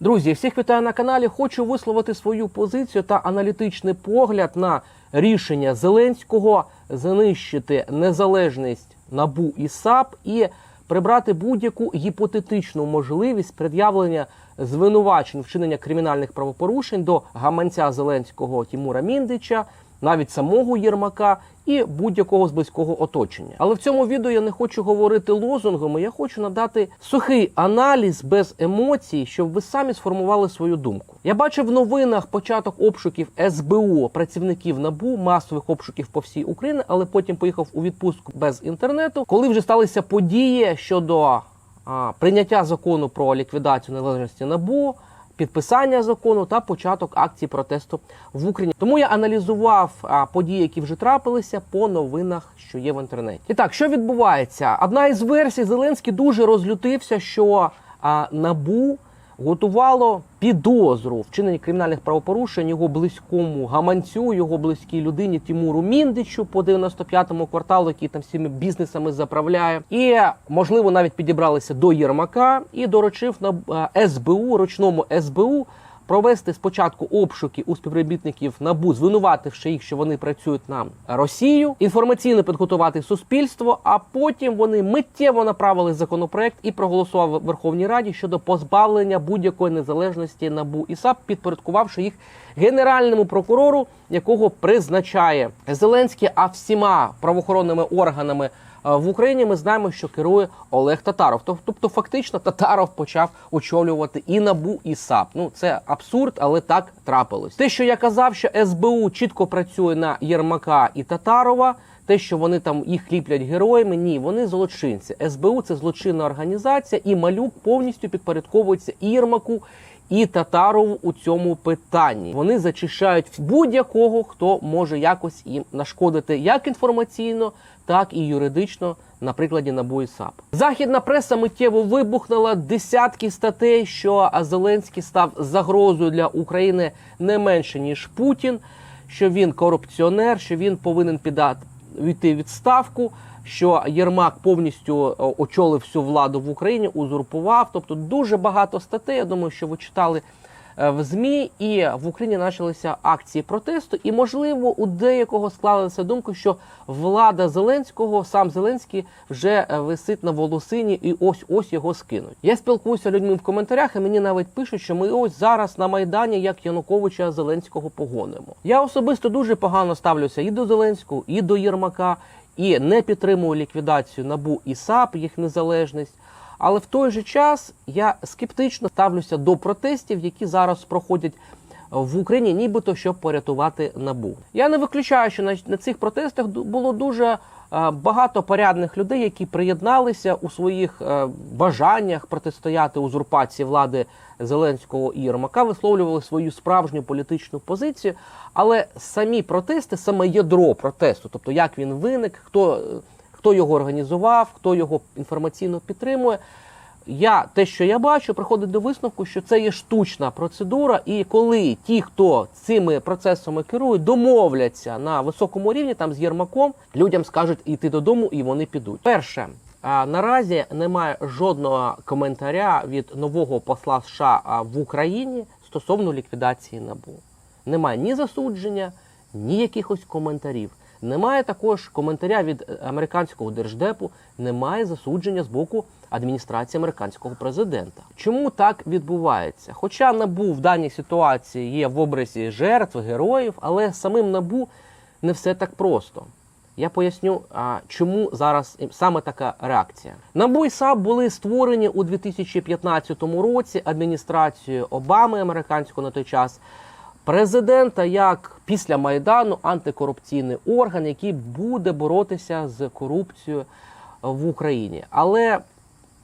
Друзі, всіх вітаю на каналі. Хочу висловити свою позицію та аналітичний погляд на рішення Зеленського знищити незалежність НАБУ і САП і прибрати будь-яку гіпотетичну можливість пред'явлення звинувачень вчинення кримінальних правопорушень до гаманця Зеленського Тімура Міндича, навіть самого Єрмака і будь-якого з близького оточення. Але в цьому відео я не хочу говорити лозунгами. Я хочу надати сухий аналіз без емоцій, щоб ви самі сформували свою думку. Я бачив в новинах початок обшуків СБУ працівників НАБУ, масових обшуків по всій Україні, але потім поїхав у відпустку без інтернету, коли вже сталися події щодо а, прийняття закону про ліквідацію незалежності НАБУ підписання закону та початок акції протесту в Україні. Тому я аналізував події, які вже трапилися по новинах, що є в інтернеті. І так, що відбувається? Одна із версій Зеленський дуже розлютився, що а, набу. Готувало підозру вчинення кримінальних правопорушень його близькому гаманцю, його близькій людині Тимуру Міндичу по 95-му кварталу, який там всіми бізнесами заправляє, і можливо навіть підібралися до Єрмака і доручив на е, СБУ, ручному СБУ. Провести спочатку обшуки у співробітників НАБУ, звинувативши їх, що вони працюють на Росію, інформаційно підготувати суспільство. А потім вони миттєво направили законопроект і проголосував Верховній Раді щодо позбавлення будь-якої незалежності НАБУ і САП, підпорядкувавши їх генеральному прокурору, якого призначає Зеленський. А всіма правоохоронними органами. Е, В Україні ми знаємо, що керує Олег Татаров. Тоб- Тобто, фактично, Татаров почав очолювати і набу, і САП. Ну це абсурд, але так трапилось. Те, що я казав, що СБУ чітко працює на Єрмака і Татарова. Те, що вони там їх ліплять героями, ні, вони злочинці. СБУ це злочинна організація, і малюк повністю підпорядковується і Єрмаку, і Татарову у цьому питанні. Вони зачищають будь-якого, хто може якось їм нашкодити як інформаційно, так і юридично. На прикладі НАБУ і САП. Західна преса миттєво вибухнула десятки статей, що Зеленський став загрозою для України не менше ніж Путін, що він корупціонер, що він повинен підати відставку. Що Єрмак повністю е, очолив всю владу в Україні, узурпував. Тобто дуже багато статей. Я думаю, що ви читали е, в ЗМІ, і в Україні почалися акції протесту. І можливо, у деякого склалася думка, що влада Зеленського, сам Зеленський, вже е, висить на волосині, і ось ось його скинуть. Я спілкуюся людьми в коментарях, і мені навіть пишуть, що ми ось зараз на майдані, як Януковича Зеленського погонимо. Я особисто дуже погано ставлюся і до Зеленського, і до Єрмака, і не підтримую ліквідацію набу і САП, їх незалежність. Але в той же час я скептично ставлюся до протестів, які зараз проходять в Україні, нібито щоб порятувати набу. Я не виключаю, що на, цих протестах було дуже е, багато порядних людей, які приєдналися у своїх е, бажаннях протистояти узурпації влади Зеленського і Єрмака, висловлювали свою справжню політичну позицію. Але самі протести, саме ядро протесту, тобто як він виник, хто, хто його організував, хто його інформаційно підтримує. Я те, що я бачу, приходить до висновку, що це є штучна процедура, і коли ті, хто цими процесами керують, домовляться на високому рівні, там з Єрмаком, людям скажуть йти додому, і вони підуть. Перше. Наразі немає жодного коментаря від нового посла США в Україні стосовно ліквідації НАБУ. Немає ні засудження, ні якихось коментарів. Немає також коментаря від е, американського держдепу, немає засудження з боку адміністрації американського президента. Чому так відбувається? Хоча набу в даній ситуації є в образі жертв, героїв, але самим набу не все так просто. Я поясню, чому зараз саме така реакція. НАБУ і САП були створені у 2015 році адміністрацією Обами американського на той час президента як після майдану антикорупційний орган, який буде боротися з корупцією в Україні. Але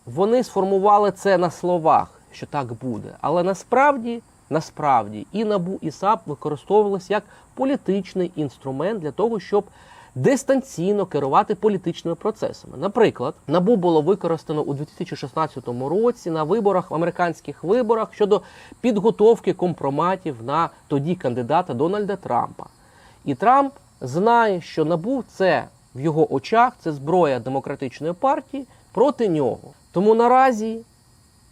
вони сформували це на словах, що так буде. Але насправді, насправді, і НАБУ, і САП використовувалися як політичний інструмент для того, щоб дистанційно керувати політичними процесами. Наприклад, НАБУ було використано у 2016 році на виборах, в американських виборах щодо підготовки компроматів на тоді кандидата Дональда Трампа. І Трамп знає, що НАБУ це в його очах це зброя демократичної партії проти нього. Тому наразі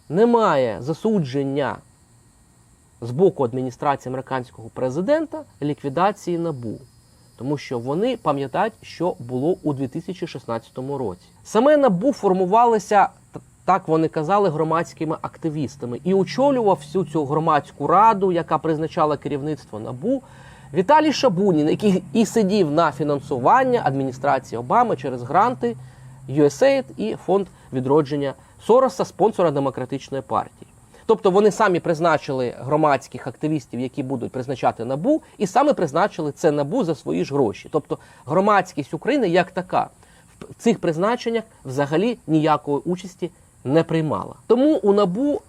немає засудження з боку адміністрації американського президента ліквідації набу. Тому що вони пам'ятають, що було у 2016 році. Саме набу формувалося, т- так вони казали, громадськими активістами і очолював всю цю громадську раду, яка призначала керівництво набу. Віталій Шабунін, який і сидів на фінансування адміністрації Обами через гранти USAID і фонд відродження Сороса, спонсора демократичної партії. Тобто вони самі призначили громадських активістів, які будуть призначати набу, і саме призначили це набу за свої ж гроші. Тобто громадськість України як така в цих призначеннях взагалі ніякої участі не приймала. Тому у набу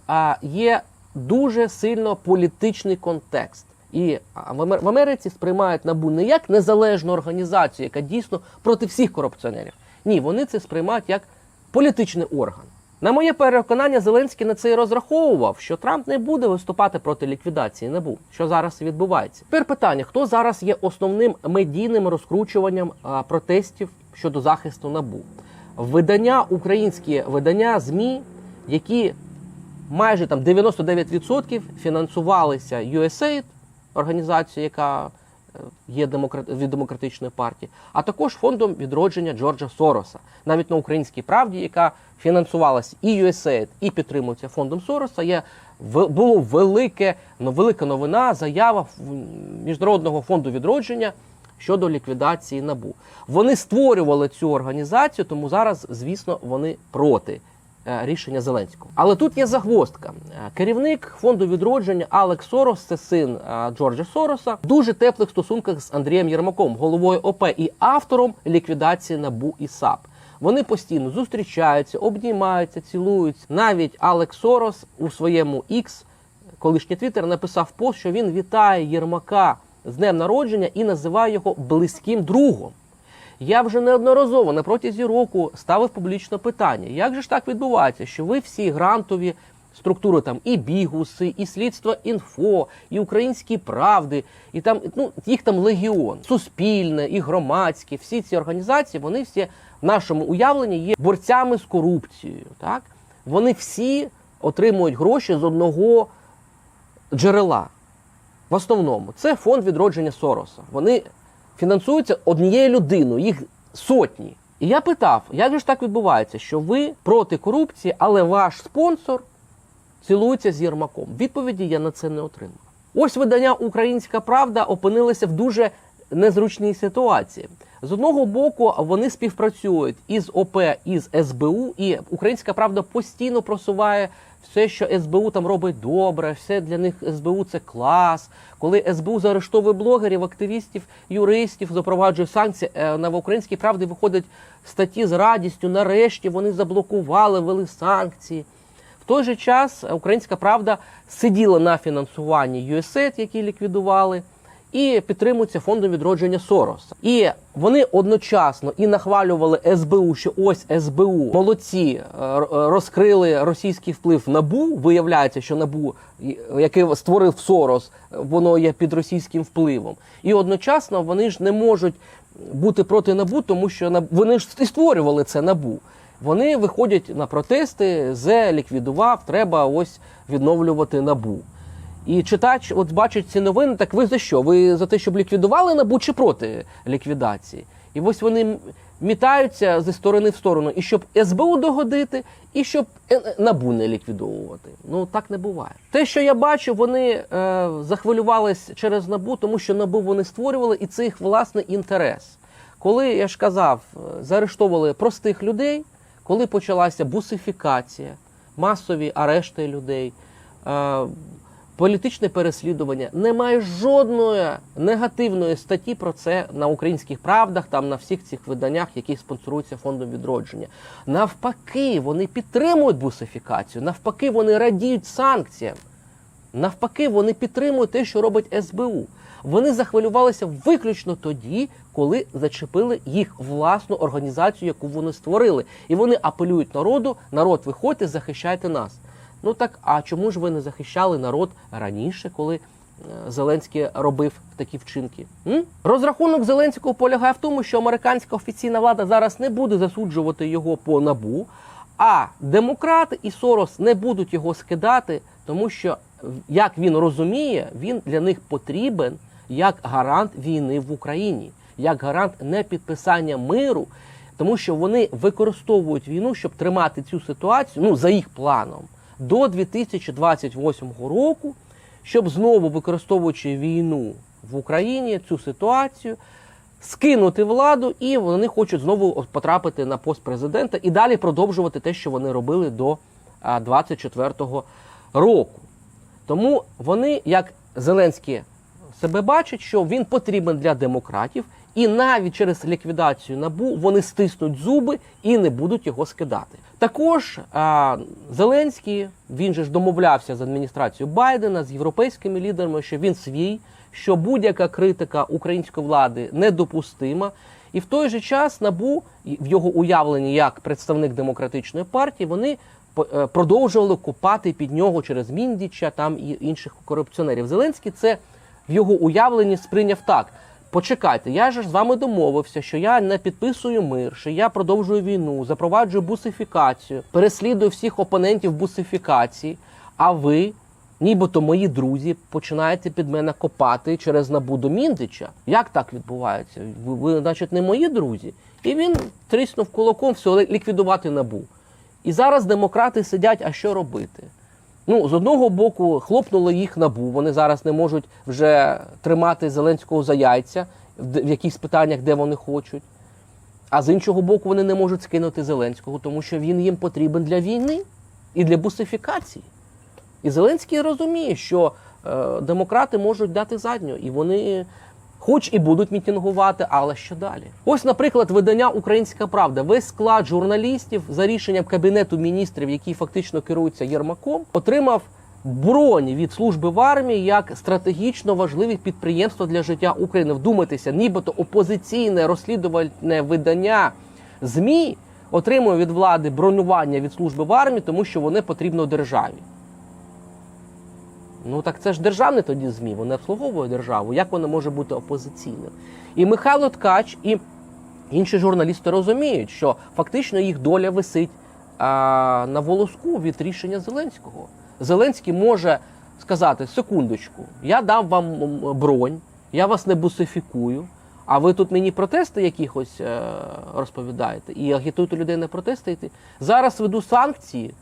є дуже сильно політичний контекст. І в Америці сприймають набу не як незалежну організацію, яка дійсно проти всіх корупціонерів. Ні, вони це сприймають як політичний орган. На моє переконання, Зеленський на це і розраховував, що Трамп не буде виступати проти ліквідації НАБУ, що зараз відбувається. Тепер питання: хто зараз є основним медійним розкручуванням протестів щодо захисту НАБУ? Видання, українські видання ЗМІ, які майже там 99% фінансувалися USAID, організацією, яка є демократ... від демократичної партії, а також фондом відродження Джорджа Сороса, навіть на українській правді, яка фінансувалася і USAID, і підтримується фондом Сороса. Є було велике, ну, велика новина, заява міжнародного фонду відродження щодо ліквідації набу. Вони створювали цю організацію, тому зараз, звісно, вони проти рішення Зеленського. Але тут є загвоздка. Е, Керівник фонду відродження Алекс Сорос, це син е, Джорджа Сороса, в дуже теплих стосунках з Андрієм Єрмаком, головою ОП і автором ліквідації НАБУ і САП. Вони постійно зустрічаються, обнімаються, цілуються. Навіть Алекс Сорос у своєму X, колишній Твіттер, написав пост, що він вітає Єрмака з днем народження і називає його близьким другом. Я вже неодноразово на протязі року ставив публічно питання: як же ж так відбувається, що ви всі грантові структури, там і бігуси, і слідство інфо, і українські правди, і там ну їх там легіон, суспільне і громадське, всі ці організації, вони всі в нашому уявленні є борцями з корупцією. Так вони всі отримують гроші з одного джерела. В основному це фонд відродження Сороса. Вони фінансуються однією людиною, їх сотні. І я питав, як же ж так відбувається, що ви проти корупції, але ваш спонсор цілується з Єрмаком? Відповіді я на це не отримав. Ось видання Українська Правда опинилася в дуже незручній ситуації. З одного боку, вони співпрацюють із ОП, із СБУ, і Українська Правда постійно просуває все, що СБУ там робить добре, все для них СБУ це клас. Коли СБУ заарештовує блогерів, активістів, юристів, запроваджує санкції, е, на Українській правді виходять статті з радістю. Нарешті вони заблокували, ввели санкції. В той же час Українська Правда сиділа на фінансуванні USAID, які ліквідували, і підтримується фондом відродження Сороса. І вони одночасно і нахвалювали СБУ, що ось СБУ молодці е, розкрили російський вплив набу. Виявляється, що набу, і- яке створив Сорос, воно є під російським впливом. І одночасно вони ж не можуть бути проти набу, тому що вони ж і створювали це набу. Вони виходять на протести, зе ліквідував, треба ось відновлювати набу. І читач, от бачить ці новини, так ви за що? Ви за те, щоб ліквідували набу чи проти ліквідації? І ось вони мітаються зі сторони в сторону, і щоб СБУ догодити, і щоб Е- набу не ліквідовувати. Ну так не буває. Те, що я бачу, вони е, захвилювались через набу, тому що набу вони створювали, і це їх власний інтерес. Коли я ж казав, е, заарештовували простих людей, коли почалася бусифікація, масові арешти людей, е, політичне переслідування, немає жодної негативної статті про це на українських правдах, там на всіх цих виданнях, які спонсоруються фондом відродження. Навпаки, вони підтримують бусифікацію, навпаки, вони радіють санкціям. Навпаки, вони підтримують те, що робить СБУ. Вони захвилювалися виключно тоді, коли зачепили їх власну організацію, яку вони створили. І вони апелюють народу: народ, виходьте, захищайте нас. Ну так а чому ж ви не захищали народ раніше, коли е, Зеленський робив такі вчинки? М? Розрахунок Зеленського полягає в тому, що американська офіційна влада зараз не буде засуджувати його по набу, а демократи і Сорос не будуть його скидати, тому що як він розуміє, він для них потрібен як гарант війни в Україні, як гарант непідписання миру, тому що вони використовують війну, щоб тримати цю ситуацію, ну за їх планом, до 2028 року, щоб знову використовуючи війну в Україні, цю ситуацію, скинути владу, і вони хочуть знову потрапити на пост президента і далі продовжувати те, що вони робили до а, 24-го року. Тому вони, як Зеленський себе бачать, що він потрібен для демократів, і навіть через ліквідацію набу вони стиснуть зуби і не будуть його скидати. Також а, Зеленський він же ж домовлявся з адміністрацією Байдена з європейськими лідерами, що він свій, що будь-яка критика української влади недопустима. І в той же час набу в його уявленні як представник демократичної партії вони е, продовжували купати під нього через Міндіча там і інших корупціонерів. Зеленський це в його уявленні сприйняв так. Почекайте, я ж з вами домовився, що я не підписую мир, що я продовжую війну, запроваджую бусифікацію, переслідую всіх опонентів бусифікації. А ви, нібито мої друзі, починаєте під мене копати через набу до Міндича. Як так відбувається? Ви, ви, значить, не мої друзі. І він тріснув кулаком все ліквідувати набу. І зараз демократи сидять, а що робити? Ну, з одного боку, хлопнуло їх набу. Вони зараз не можуть вже тримати Зеленського за яйця в якихось питаннях, де вони хочуть. А з іншого боку, вони не можуть скинути Зеленського, тому що він їм потрібен для війни і для бусифікації. І Зеленський розуміє, що е, демократи можуть дати задню, і вони, хоч і будуть мітингувати, але що далі? Ось, наприклад, видання Українська Правда. Весь склад журналістів за рішенням кабінету міністрів, який фактично керується Єрмаком, отримав бронь від служби в армії як стратегічно важливе підприємство для життя України. Вдумайтеся, нібито опозиційне розслідувальне видання ЗМІ отримує від влади бронювання від служби в армії, тому що вони потрібно державі. Ну так це ж державне тоді ЗМІ, вони обслуговують державу. Як воно може бути опозиційним? І Михайло Ткач і інші журналісти розуміють, що фактично їх доля висить а, на волоску від рішення Зеленського. Зеленський може сказати: секундочку, я дам вам бронь, я вас не бусифікую. А ви тут мені протести якихось е, розповідаєте і агітуєте людей на протести йти. Зараз веду санкції,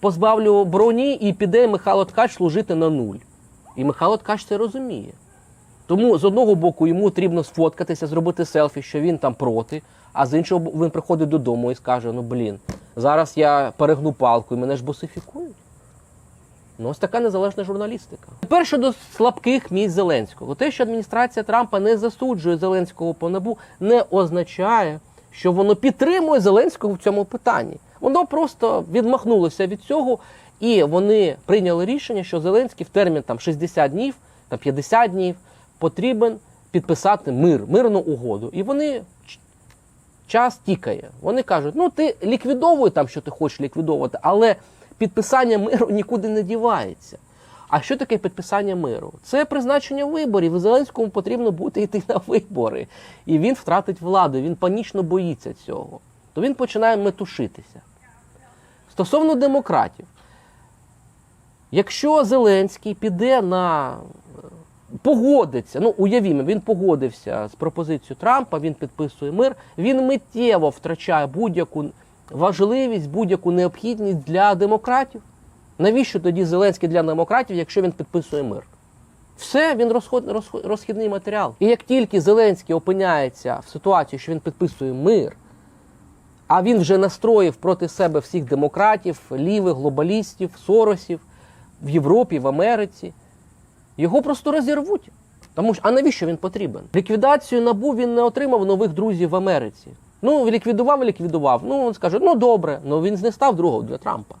позбавлю броні і піде Михайло Ткач служити на нуль. І Михайло Ткач це розуміє. Тому з одного боку йому потрібно сфоткатися, зробити селфі, що він там проти, а з іншого боку він приходить додому і скаже: ну блін, зараз я перегну палку і мене ж босифікують. Ну, ось така незалежна журналістика. Тепер щодо слабких місць Зеленського. Те, що адміністрація Трампа не засуджує Зеленського по набу, не означає, що воно підтримує Зеленського в цьому питанні. Воно просто відмахнулося від цього, і вони прийняли рішення, що Зеленський в термін там 60 днів та 50 днів потрібен підписати мир, мирну угоду. І вони час тікає. Вони кажуть: ну ти ліквідовуй там, що ти хочеш ліквідовувати, але підписання миру нікуди не дівається. А що таке підписання миру? Це призначення виборів. І Зеленському потрібно бути йти на вибори. І він втратить владу, він панічно боїться цього. То він починає метушитися. Стосовно демократів, якщо Зеленський піде на погодиться, ну уявімо, він погодився з пропозицією Трампа, він підписує мир, він миттєво втрачає будь-яку важливість, будь-яку необхідність для демократів. Навіщо тоді Зеленський для демократів, якщо він підписує мир? Все, він розход, розхідний матеріал. І як тільки Зеленський опиняється в ситуації, що він підписує мир, а він вже настроїв проти себе всіх демократів, лівих, глобалістів, соросів в Європі, в Америці, його просто розірвуть. Тому що, а навіщо він потрібен? Ліквідацію набу він не отримав нових друзів в Америці. Ну, ліквідував, ліквідував. Ну, він скаже, ну добре, ну він не став другом для Трампа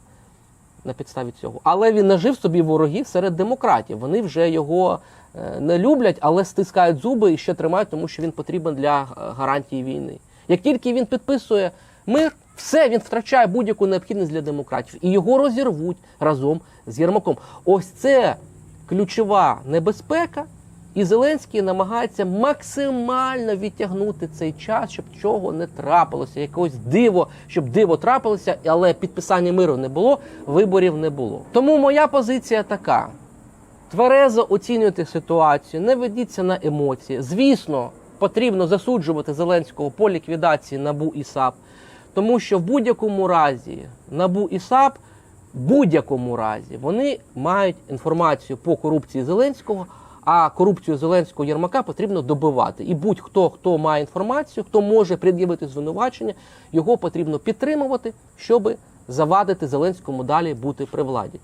на підставі цього. Але він нажив собі ворогів серед демократів. Вони вже його е, не люблять, але стискають зуби і ще тримають, тому що він потрібен для е, гарантії війни. Як тільки він підписує мир, все він втрачає будь-яку необхідність для демократів, і його розірвуть разом з Єрмаком. Ось це ключова небезпека. І Зеленський намагається максимально відтягнути цей час, щоб чого не трапилося, якогось диво, щоб диво трапилося, але підписання миру не було, виборів не було. Тому моя позиція така: тверезо оцінюйте ситуацію, не ведіться на емоції. Звісно, потрібно засуджувати Зеленського по ліквідації НАБУ і САП, тому що в будь-якому разі НАБУ і САП в будь-якому разі вони мають інформацію по корупції Зеленського. А корупцію Зеленського Єрмака потрібно добивати. І будь-хто, хто має інформацію, хто може пред'явити звинувачення, його потрібно підтримувати, щоб завадити Зеленському далі бути при владі.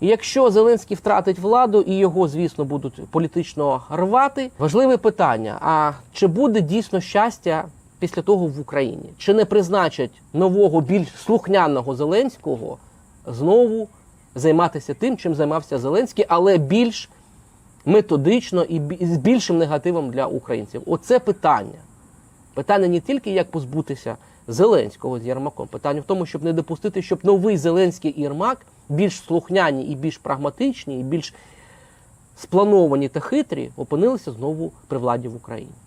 І якщо Зеленський втратить владу і його, звісно, будуть політично рвати, важливе питання: а чи буде дійсно щастя після того в Україні? Чи не призначать нового, більш слухняного Зеленського знову займатися тим, чим займався Зеленський, але більш методично і з більшим негативом для українців? Оце питання. Питання не тільки як позбутися Зеленського з Єрмаком, питання в тому, щоб не допустити, щоб новий Зеленський і Єрмак більш слухняні і більш прагматичні, і більш сплановані та хитрі опинилися знову при владі в Україні.